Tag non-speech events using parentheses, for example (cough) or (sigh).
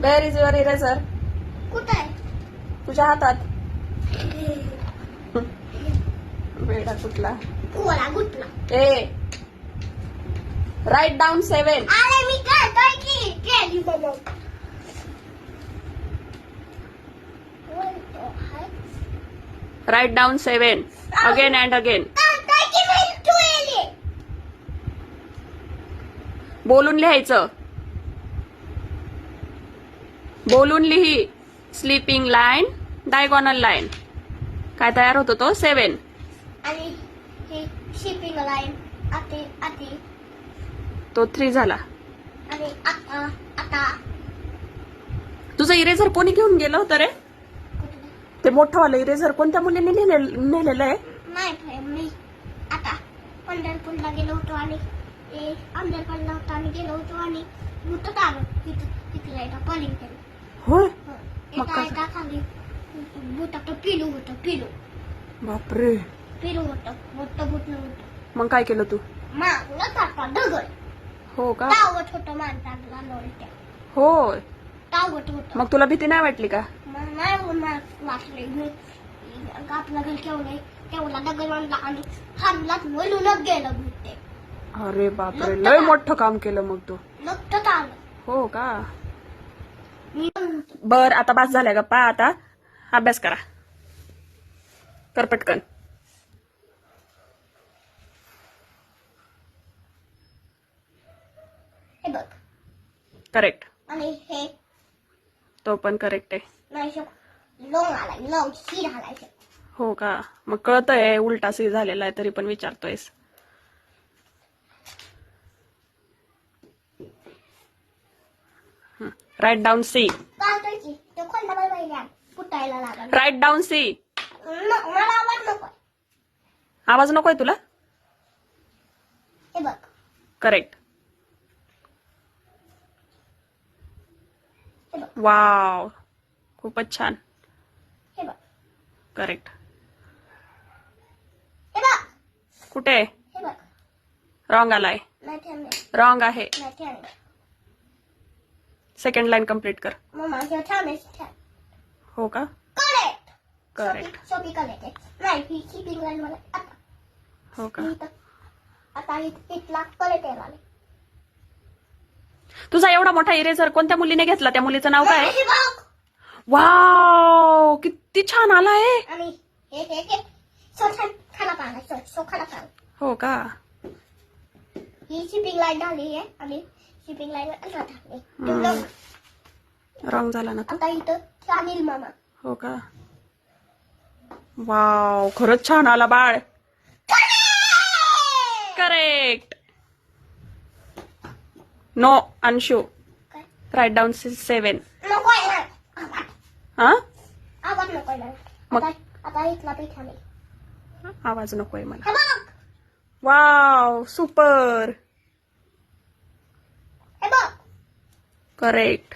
Where is your eraser कुठं? आहे तुझ्या हातात. (laughs) वेडा कुठला? ए. राईट डाऊन सेवन अरे मी करतोय की. केली मग right down seven again and again बोलून लिहायचं. बोलून लिही. स्लीपिंग लाईन डायगोनल लाईन काय तयार होतो तो? सेवन आणि हे शिपिंग लाईन आते आते तो थ्री झाला. आणि आता आता. तुझं इरेझर कोणी घेऊन गेलं होतं रे? ते मोठं वालं इरेझर कोणत्या मुलीने नेलेलं नेलेलं आहे? नाही मी आता पंढरपूरला गेलो होतो आणि ते अंदर पडला होता आणि गेलो होतो आणि भूतच आलो. तिथं एका कॉलिंग केलं. होय? मग एका? एका खाली भूताचं पिलू होतं पिलू. बापरे. पिलू होतं मोठं नव्हतं मग काय केलं तू? मागलं काका दगड. हो का? तावट होतं माणसाला लोळत्या होय. तावट होतं. मग तुला भीती नाही वाटली का? मग नाही होणार वाचले मी आपलं घर केवढे तेवढा दगड मांडला आणि हारलाच वळूनच गेलं भूत ते. अरे बापरे लय मोठं काम केलं मग तू. नुकतंच आलं हो का? बर आता बास झाल्या गप्पा आता. अभ्यास करा. कर पटकन. हे बघ. करेक्ट आणि हे तो पण करेक्ट आहे. नाही शक लोंग आलाय. लोंग शिर आलाय शक. हो का? मग कळतंय उलटा सी झालेला आहे तरी पण विचारतोयस. राईट डाऊन सी तो फुटायला लागल. राईट डाऊन सी न- मला आवाज नको. आवाज नकोय तुला? हे बघ. करेक्ट वाव खूपच छान. हे बघ. करेक्ट हे बघ. कुठे? हे बघ. रॉंग आलाय. नाही रॉंग आहे. नाही सेकंड लाईन कंप्लीट कर. ठेवले ठेव हो का? करेक्ट करेक्ट सोपी करेक्ट नाही ही लाईन मला आता. हो का? इथं. आता इथं इथला करेक्ट आले तुझा एवढा मोठा इरेझर कोणत्या मुलीने घेतला? त्या मुलीचं नाव काय? हे बघ वाव किती छान आलाय आणि हे हे हे. सो छान. खाना पाहिला सो सो खाना पाहिला हो का? ही शिपिंग लाईन झाली आहे आणि शिपिंग लाईन. रॉंग झाला ना आता इथं मामा. हो का? वाव खरंच छान आला बाळ. Correct no Anshu? Right down seven हा? मग? आवाज नकोय मला. वाव सुपर हे बघ करेक्ट